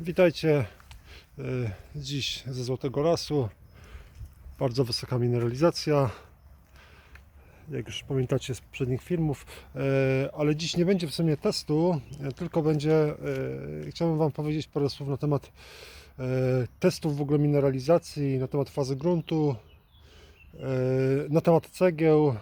Witajcie e, dziś ze Złotego Lasu. Bardzo wysoka mineralizacja. Jak już pamiętacie z poprzednich filmów, E, ale dziś nie będzie w sumie testu, e, tylko będzie, chciałbym Wam powiedzieć parę słów na temat testów w ogóle mineralizacji, na temat fazy gruntu, na temat cegieł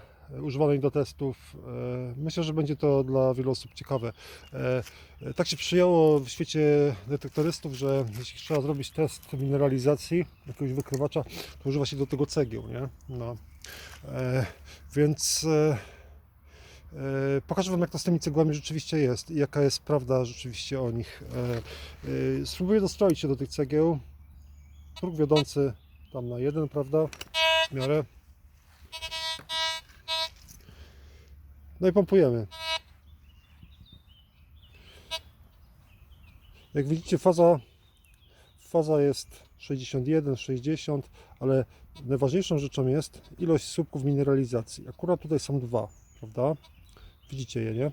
używanych do testów. E, Myślę, że będzie to dla wielu osób ciekawe. E, Tak się przyjęło w świecie detektorystów, że jeśli trzeba zrobić test mineralizacji jakiegoś wykrywacza, to używa się do tego cegieł, nie? No. E, więc pokażę Wam, jak to z tymi cegłami rzeczywiście jest i jaka jest prawda rzeczywiście o nich. Spróbuję dostroić się do tych cegieł. Próg wiodący tam na jeden, prawda? W miarę. No i pompujemy. Jak widzicie faza, faza jest 61, 60, ale najważniejszą rzeczą jest ilość słupków mineralizacji. Akurat tutaj są dwa, prawda? Widzicie je, nie?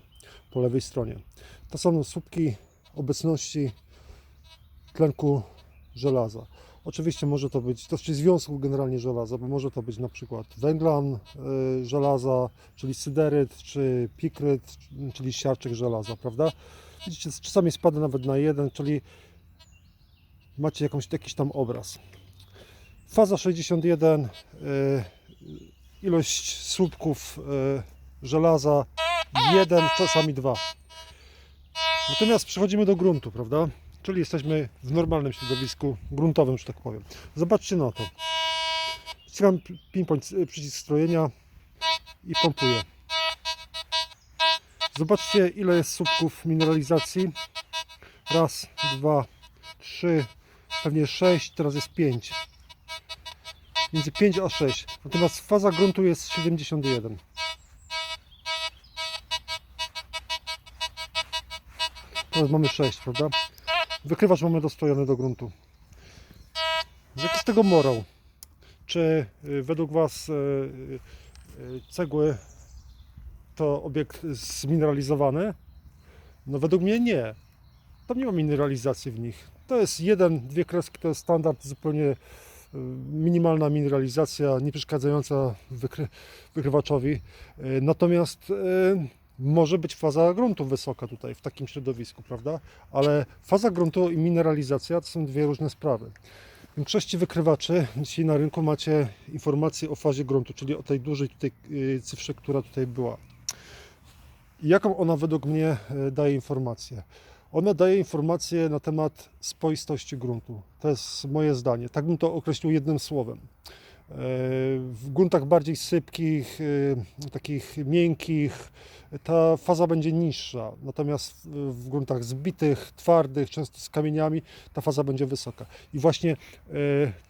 Po lewej stronie. To są słupki obecności tlenku żelaza. Oczywiście może to być, to czy związku generalnie żelaza, bo może to być na przykład węglan y, żelaza, czyli syderyt, czy pikryt, czyli siarczek żelaza, prawda? Widzicie, czasami spada nawet na jeden, czyli macie jakąś, jakiś tam obraz. Faza 61, y, ilość słupków y, żelaza, jeden, czasami dwa. Natomiast przechodzimy do gruntu, prawda? Czyli jesteśmy w normalnym środowisku gruntowym, że tak powiem. Zobaczcie na to. Pinpoint, y, przycisk strojenia i pompuję. Zobaczcie, ile jest słupków mineralizacji. Raz, dwa, trzy, pewnie sześć, teraz jest pięć. Między 5 a 6. Natomiast faza gruntu jest 71. Teraz mamy 6, prawda? Wykrywacz mamy dostrojony do gruntu. Jaki z tego morał? Czy y, według Was y, y, cegły to obiekt zmineralizowany? No według mnie nie. Tam nie ma mineralizacji w nich. To jest jeden, dwie kreski, to jest standard, zupełnie minimalna mineralizacja, nie przeszkadzająca wykry, wykrywaczowi. Natomiast może być faza gruntu wysoka tutaj w takim środowisku, prawda? Ale faza gruntu i mineralizacja to są dwie różne sprawy. W większości wykrywaczy dzisiaj na rynku macie informacje o fazie gruntu, czyli o tej dużej tutaj y, cyfrze, która tutaj była. Jaką ona według mnie e, daje informację? Ona daje informację na temat spoistości gruntu. To jest moje zdanie. Tak bym to określił jednym słowem. W gruntach bardziej sypkich, e, takich miękkich, ta faza będzie niższa. Natomiast w- gruntach zbitych, twardych, często z kamieniami, ta faza będzie wysoka. I właśnie e,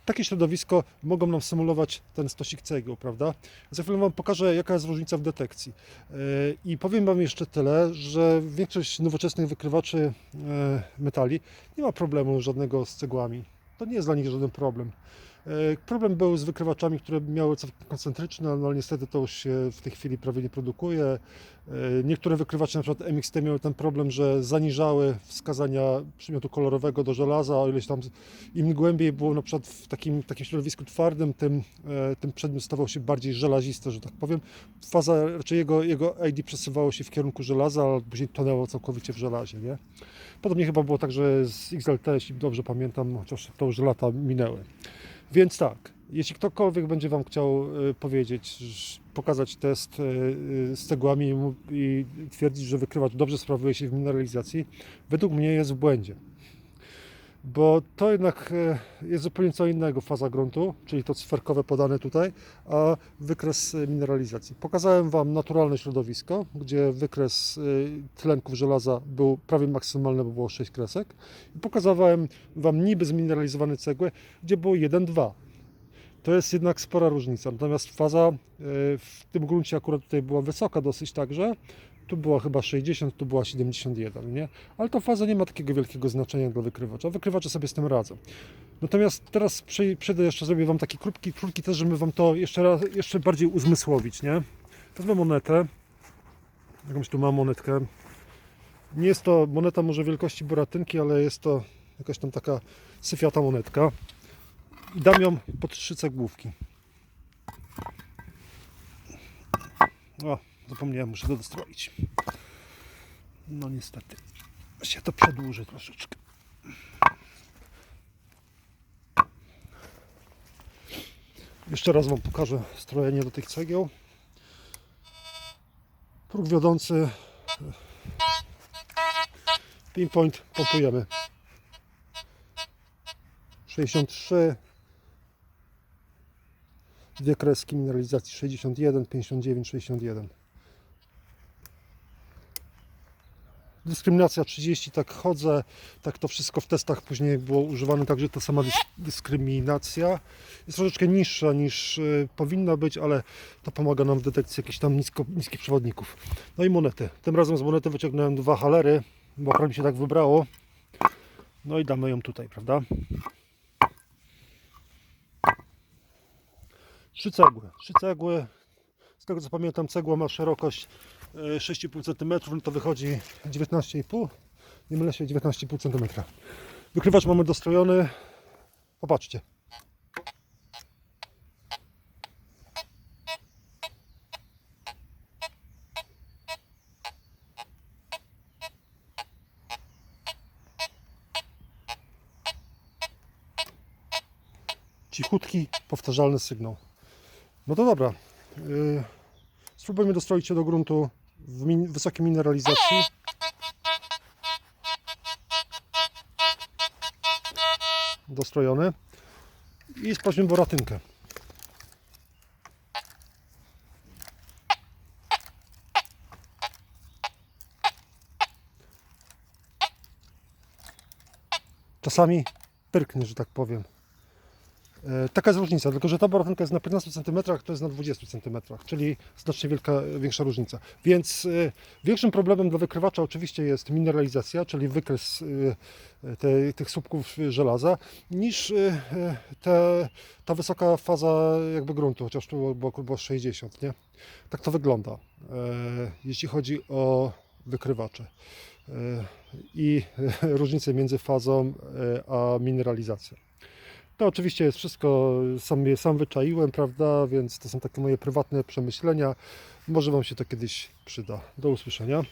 takie środowisko mogą nam symulować ten stosik cegieł, prawda? Za chwilę Wam pokażę, jaka jest różnica w detekcji. E, I powiem Wam jeszcze tyle, że większość nowoczesnych wykrywaczy metali nie ma problemu żadnego z cegłami. To nie jest dla nich żaden problem. E, Problem był z wykrywaczami, które miały cewki koncentryczne, no ale niestety to już się w tej chwili prawie nie produkuje. E, Niektóre wykrywacze, na przykład MXT, miały ten problem, że zaniżały wskazania przymiotu kolorowego do żelaza, o ileś tam im głębiej było na przykład w takim, takim środowisku twardym, tym, e, tym przedmiot stawał się bardziej żelazisty, że tak powiem. Faza, raczej jego, jego ID przesuwało się w kierunku żelaza, a później tonęło całkowicie w żelazie, nie? Podobnie chyba było także z XLT, jeśli dobrze pamiętam, chociaż to już lata minęły. Więc tak, jeśli ktokolwiek będzie Wam chciał e, powiedzieć, pokazać test e, e, z cegłami i twierdzić, że wykrywacz dobrze sprawuje się w mineralizacji, według mnie jest w błędzie. Bo to jednak e, jest zupełnie co innego faza gruntu, czyli to cferkowe podane tutaj, a wykres e, mineralizacji. Pokazałem Wam naturalne środowisko, gdzie wykres e, tlenków żelaza był prawie maksymalny, bo było 6 kresek. I pokazałem Wam niby zmineralizowane cegły, gdzie było 1-2. To jest jednak spora różnica. Natomiast faza w tym gruncie akurat tutaj była wysoka dosyć także. Tu była chyba 60, tu była 71, nie? Ale ta faza nie ma takiego wielkiego znaczenia dla wykrywacza. Wykrywacze sobie z tym radzą. Natomiast teraz przej- przejdę jeszcze, zrobię Wam taki krótki, krótki też, żeby Wam to jeszcze, raz, jeszcze bardziej uzmysłowić, nie? Wezmę monetę. Jakąś tu mam monetkę. Nie jest to moneta może wielkości boratynki, ale jest to jakaś tam taka syfiata monetka. I dam ją pod trzy cegłówki. O, zapomniałem, muszę to dostroić. No niestety, się to przedłuży troszeczkę. Jeszcze raz Wam pokażę strojenie do tych cegieł. Próg wiodący. Pinpoint pompujemy. 63. Dwie kreski mineralizacji 61, 59, 61. Dyskryminacja 30, tak chodzę, tak to wszystko w testach później było używane, także ta sama dys- dyskryminacja jest troszeczkę niższa niż y, powinna być, ale to pomaga nam w detekcji jakichś tam nisko, niskich przewodników. No i monety. Tym razem z monety wyciągnąłem dwa halery, bo akurat mi się tak wybrało. No i damy ją tutaj, prawda? Trzy cegły. Trzy cegły. Z tego co pamiętam, cegła ma szerokość 6,5 cm, no to wychodzi 19,5 Nie mylę się, 19,5 cm. Wykrywacz mamy dostrojony. Popatrzcie. Cichutki, powtarzalny sygnał. No to dobra. Yy, spróbujmy dostroić się do gruntu w min- wysokiej mineralizacji. Dostrojony. I sprawdźmy boratynkę. Czasami pyrknie, że tak powiem. E, Taka jest różnica, tylko że ta boratynka jest na 15 cm, to jest na 20 cm, czyli znacznie wielka, większa różnica. Więc e, większym problemem dla wykrywacza oczywiście jest mineralizacja, czyli wykres e, te, tych słupków żelaza, niż te, ta wysoka faza jakby gruntu, chociaż tu było, było 60, nie? Tak to wygląda, jeśli chodzi o wykrywacze. I różnice między fazą a mineralizacją. To oczywiście jest wszystko, sam je sam wyczaiłem, prawda, więc to są takie moje prywatne przemyślenia. Może Wam się to kiedyś przyda. Do usłyszenia.